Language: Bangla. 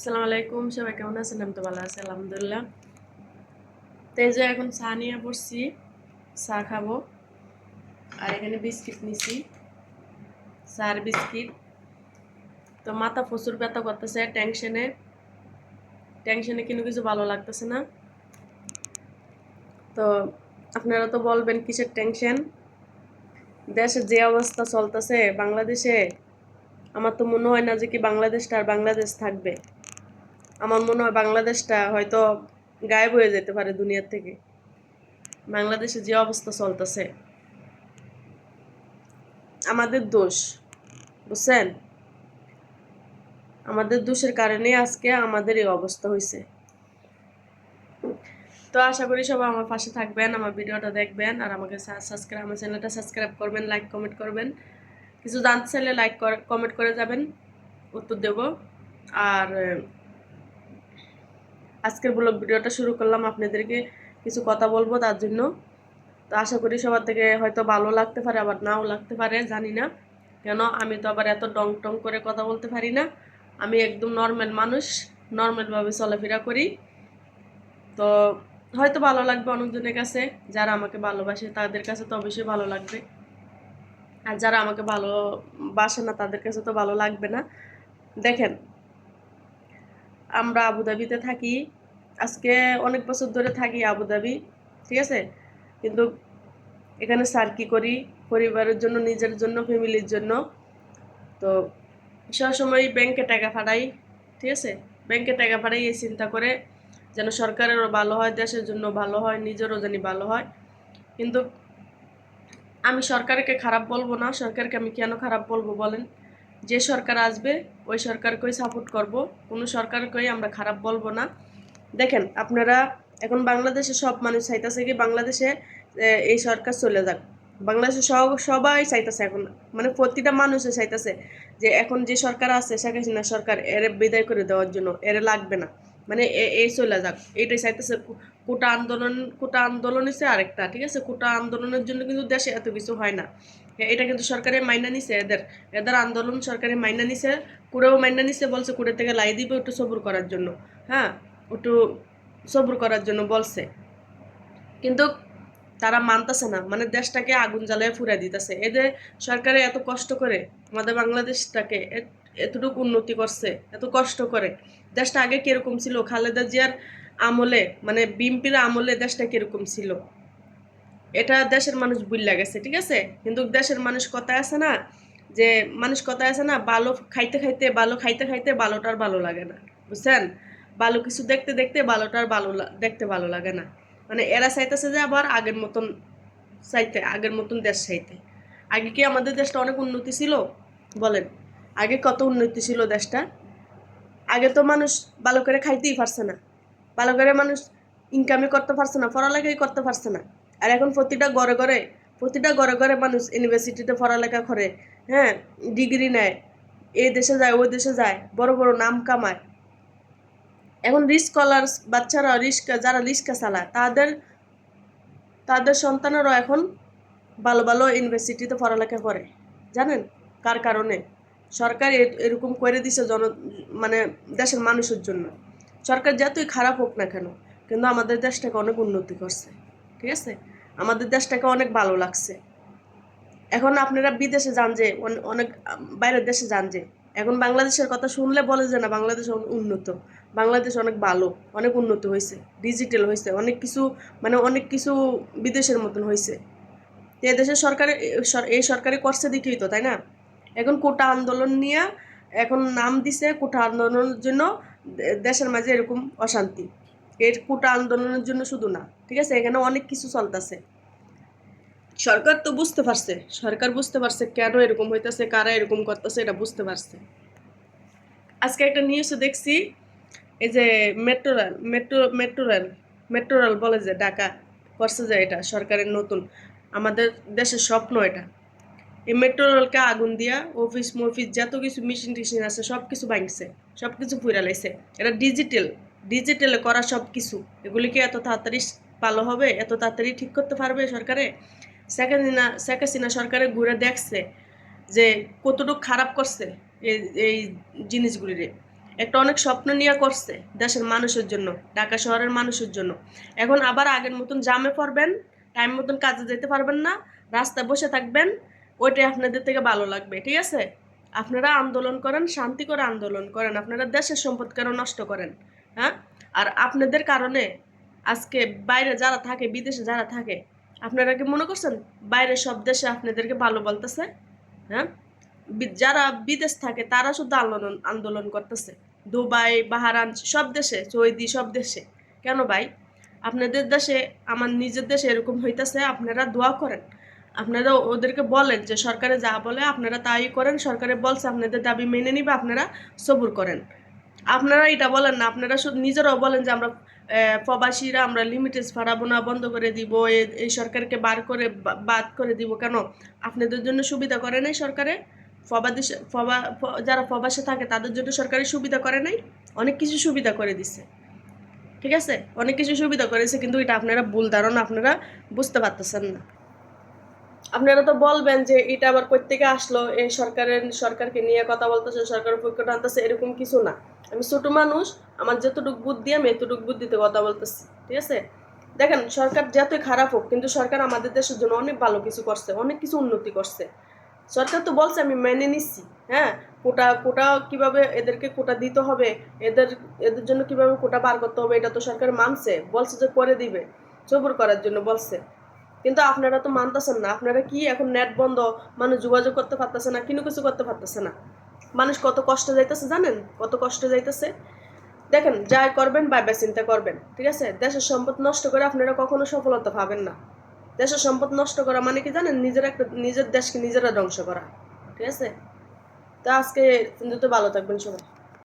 আসসালামু আলাইকুম, সবাই কেমন আছেন? আমি তো ভালো আছি, আলহামদুলিল্লাহ। তো এই যে এখন চা নিয়ে পড়ছি চা খাব। আর এখানে বিস্কিট নিছি, চার বিস্কিট। তো মাথা প্রচুর ব্যথা করতেছে টেনশনে টেনশনে কিন্তু কিছু ভালো লাগতেছে না। তো আপনারা তো বলবেন কিসের টেনশন দেশে যে অবস্থা চলতেছে, বাংলাদেশে, আমার তো মনে হয় না যে কি বাংলাদেশটা আর বাংলাদেশ থাকবে। আমার মনে হয় বাংলাদেশটা হয়তো গায়েব হয়ে যেতে পারে দুনিয়ার থেকে। বাংলাদেশে যে অবস্থা চলতেছে, আমাদের দোষ, বুঝছেন? আমাদের দোষের কারণে আজকে আমাদের এই অবস্থা হয়েছে তো আশা করি সবাই আমার পাশে থাকবেন, আমার ভিডিওটা দেখবেন, আর আমাকে সাবস্ক্রাইব আমার চ্যানেলটা সাবস্ক্রাইব করবেন লাইক কমেন্ট করবেন। কিছু জানতে চাইলে লাইক কমেন্ট করে যাবেন, উত্তর দেব। আর আজকের ব্লগ ভিডিওটা শুরু করলাম আপনাদেরকে কিছু কথা বলব তার জন্য। তো আশা করি সবার থেকে হয়তো ভালো লাগতে পারে, আবার নাও লাগতে পারে, জানি না। কেন? আমি তো আবার এত ডং টং করে কথা বলতে পারি না। আমি একদম নর্মাল মানুষ নর্মালভাবে চলাফেরা করি। তো হয়তো ভালো লাগবে অনেকজনের কাছে, যারা আমাকে ভালোবাসে তাদের কাছে তো অবশ্যই ভালো লাগবে। আর যারা আমাকে ভালোবাসে না তাদের কাছে তো ভালো লাগবে না। দেখেন আমরা আবুধাবিতে থাকি। আজকে অনেক বছর ধরে থাকি আবুধাবি ঠিক আছে? কিন্তু এখানে স্যার কি করি? পরিবারের জন্য, নিজের জন্য, ফ্যামিলির জন্য। তো সবসময় ব্যাংকে টাকা ফাটাই, ঠিক আছে? ব্যাংকে টাকা ফাটাই এই চিন্তা করে যেন সরকারেরও ভালো হয়, দেশের জন্য ভালো হয়, নিজেরও জানি ভালো হয়। কিন্তু আমি সরকারকে খারাপ বলব না। সরকারকে আমি কেন খারাপ বলব বলেন? যে সরকার আসবে, ওই সরকারকেই সাপোর্ট করব। কোনো সরকারকেই আমরা খারাপ বলব না। দেখেন, আপনারা এখন বাংলাদেশে সব মানুষ চাইতেছে কি বাংলাদেশে এই সরকার চলে যাক। বাংলাদেশে সব, সবাই চাইতেছে এখন মানে প্রতিটা মানুষে চাইতেছে যে এখন যে সরকার আছে, শেখ হাসিনা সরকার, এর বিদায় করে দেওয়ার জন্য, এর লাগবে না। মানে এই চলে যাক। এটাই চাইতেছে কোটা আন্দোলন কোটা আন্দোলন হচ্ছে আরেকটা, ঠিক আছে? কোটা আন্দোলনের জন্য কিন্তু দেশে এত কিছু হয় না। এটা কিন্তু সরকারে মাইনা নিছে এদের। এদের আন্দোলন সরকারে মাইনা নিছে, কুড়েও মাইনা নিছে বলছে কুড়ে থেকে লাই দিবে একটু সবুর করার জন্য। হ্যাঁ একটু সবুর করার জন্য বলছে। কিন্তু তারা মানতেছে না মানে দেশটাকে আগুন জ্বালায় ফুরাই দিতেছে। এদের সরকারে এত কষ্ট করে, আমাদের বাংলাদেশটাকে এতটুকু উন্নতি করছে, এত কষ্ট করে, দেশটা আগে কীরকম ছিল? খালেদা জিয়ার আমলে মানে বিএনপির আমলে দেশটা কীরকম ছিল? এটা দেশের মানুষ বুঝলা গেছে, ঠিক আছে? কিন্তু দেশের মানুষ কথায় আছে না যে, মানুষ কথায় আছে না ভালো খাইতে খাইতে ভালো খাইতে খাইতে ভালোটার ভালো লাগে না, বুঝছেন? ভালো কিছু দেখতে দেখতে ভালোটার ভালো দেখতে ভালো লাগে না। মানে এরা চাইতেছে যে আবার আগের মতন চাইতে, আগের মতন দেশ চাইতে। আগে কি আমাদের দেশটা অনেক উন্নতি ছিল? বলেন, আগে কত উন্নতি ছিল দেশটা? আগে তো মানুষ ভালো করে খাইতেই পারছে না। ভালো করে মানুষ ইনকামই করতে পারছে না, পড়ালেখাই করতে পারছে না। আর এখন প্রতিটা ঘরে ঘরে, প্রতিটা ঘরে ঘরে মানুষ ইউনিভার্সিটিতে পড়ালেখা করে হ্যাঁ ডিগ্রি নেয় এই দেশে যায় ওই দেশে যায়, বড় বড় নাম কামায়। এখন রিস্কলার বাচ্চারা রিস্কা যারা রিস্কা চালায়, তাদের তাদের সন্তানেরও এখন ভালো ভালো ইউনিভার্সিটিতে পড়ালেখা করে। জানেন? কার কারণে? সরকার এরকম করে দিছে জন মানে দেশের মানুষের জন্য। সরকার যতই খারাপ হোক না কেন, কিন্তু আমাদের দেশটাকে অনেক উন্নতি করছে, ঠিক আছে? আমাদের দেশটাকে অনেক ভালো লাগছে। এখন আপনারা বিদেশে যান যে অনেক, বাইরের দেশে যান যে, এখন বাংলাদেশের কথা শুনলে বলে যে, না, বাংলাদেশ উন্নত। বাংলাদেশ অনেক ভালো, অনেক উন্নত হয়েছে ডিজিটাল হয়েছে, অনেক কিছু মানে অনেক কিছু বিদেশের মতন হয়েছে। তো এদেশের সরকারে এই সরকারে করছে দেখেই তো, তাই না? এখন কোটা আন্দোলন নিয়ে, এখন নাম দিছে কোটা আন্দোলনের জন্য দেশের মাঝে এরকম অশান্তি। এর কোটা আন্দোলনের জন্য শুধু না, ঠিক আছে? এখানে অনেক কিছু চলতেছে। সরকার তো বুঝতে পারছে। সরকার বুঝতে পারছে কেন এরকম হইতেছে, কারা এরকম করতেছে, এটা বুঝতে পারছে। আজকে একটা নিউজে দেখছি, এই যে metro rail metro metro rail metro rail বলে যে ঢাকা করছে যে এটা, সরকারের নতুন। আমাদের দেশের স্বপ্ন এটা। এই মেট্রো রেলকে আগুন দিয়া অফিস মফিস যত কিছু মেশিন টেশিন আছে সব কিছু ভাঙছে সব কিছু পুরা লাইছে। এটা ডিজিটাল ডিজিটালে করা সব কিছু এগুলি কি এত তাড়াতাড়ি ভালো হবে, এত তাড়াতাড়ি ঠিক করতে পারবে সরকারে? শেখ হাসিনা শেখ হাসিনা সরকারে ঘুরে দেখছে যে কতটুকু খারাপ করছে এই এই জিনিসগুলিরে। একটা অনেক স্বপ্ন নিয়ে করছে দেশের মানুষের জন্য, ঢাকা শহরের মানুষের জন্য। এখন আবার আগের মতন জামে পড়বেন টাইম মতন কাজে যেতে পারবেন না, রাস্তায় বসে থাকবেন ওইটাই আপনাদের থেকে ভালো লাগবে, ঠিক আছে? আপনারা আন্দোলন করেন, শান্তি করে আন্দোলন করেন, আপনারা দেশের সম্পদ কেন নষ্ট করেন হ্যাঁ? আর আপনাদের কারণে আজকে বাইরে যারা থাকে, বিদেশে যারা থাকে, আপনারা কি মনে করছেন বাইরে সব দেশে আপনাদেরকে ভালো বলতেছে হ্যাঁ? যারা বিদেশ থাকে, তারা শুধু আন্দোলন আন্দোলন করতেছে। দুবাই বাহারান সব দেশে, সৌদি, সব দেশে। কেন ভাই? আপনাদের দেশে, আমার নিজের দেশে এরকম হইতেছে, আপনারা দোয়া করেন। আপনারা ওদেরকে বলেন যে সরকারে যা বলে আপনারা তাই করেন, সরকারে বলছে আপনাদের দাবি মেনে নিবে, আপনারা সবুর করেন। আপনারা এটা বলেন না, আপনারা নিজেরাও বলেন যে আমরা প্রবাসীরা আমরা লিমিটেড ভাড়াবো না, বন্ধ করে দিব এই সরকারকে বার করে বাদ করে দিব কেন? আপনাদের জন্য সুবিধা করে নাই সরকারে? ফবাদেশ ফবা যারা প্রবাসে থাকে তাদের জন্য সরকারি সুবিধা করে নাই? অনেক কিছু সুবিধা করে দিছে। ঠিক আছে? অনেক কিছু সুবিধা করেছে, কিন্তু এটা আপনারা ভুল ধারণা, আপনারা বুঝতে পারতেছেন না। আপনারা তো বলবেন যে এটা আবার থেকে আসলো এই সরকারের, সরকারকে নিয়ে কথা বলতেছে সরকারের পক্ষটা আনতেছে এরকম কিছু না। আমি ছোট মানুষ, আমার যতটুকু বুদ্ধি আমি এতটুকু বুদ্ধিতে কথা বলতেছি, ঠিক আছে? দেখেন, সরকার যতই খারাপ হোক, কিন্তু সরকার আমাদের দেশের জন্য অনেক ভালো কিছু করছে, অনেক কিছু উন্নতি করছে। সরকার তো বলছে, আমি মেনে নিচ্ছি হ্যাঁ? কোটা কোটা কীভাবে এদেরকে কোটা দিতে হবে, এদের এদের জন্য কীভাবে কোটা বার করতে হবে, এটা তো সরকার মানছে, বলছে যে করে দিবে, সবুর করার জন্য বলছে। কিন্তু আপনারা তো মানতেছেন না। আপনারা কি এখন নেট বন্ধ? মানুষ যোগাযোগ করতে পারতেছে না, কিনো কিছু করতে পারতেছে না। মানুষ কত কষ্ট যাইতেছে জানেন? কত কষ্ট যাইতেছে। দেখেন যাই করবেন ভাইবা চিন্তা করবেন, ঠিক আছে? দেশের সম্পদ নষ্ট করে আপনারা কখনো সফলতা পাবেন না। দেশের সম্পদ নষ্ট করা মানে কি জানেন? নিজের একটা, নিজের দেশকে নিজেরা ধ্বংস করা, ঠিক আছে? তো আজকে কিন্তু তো ভালো থাকবেন সবাই।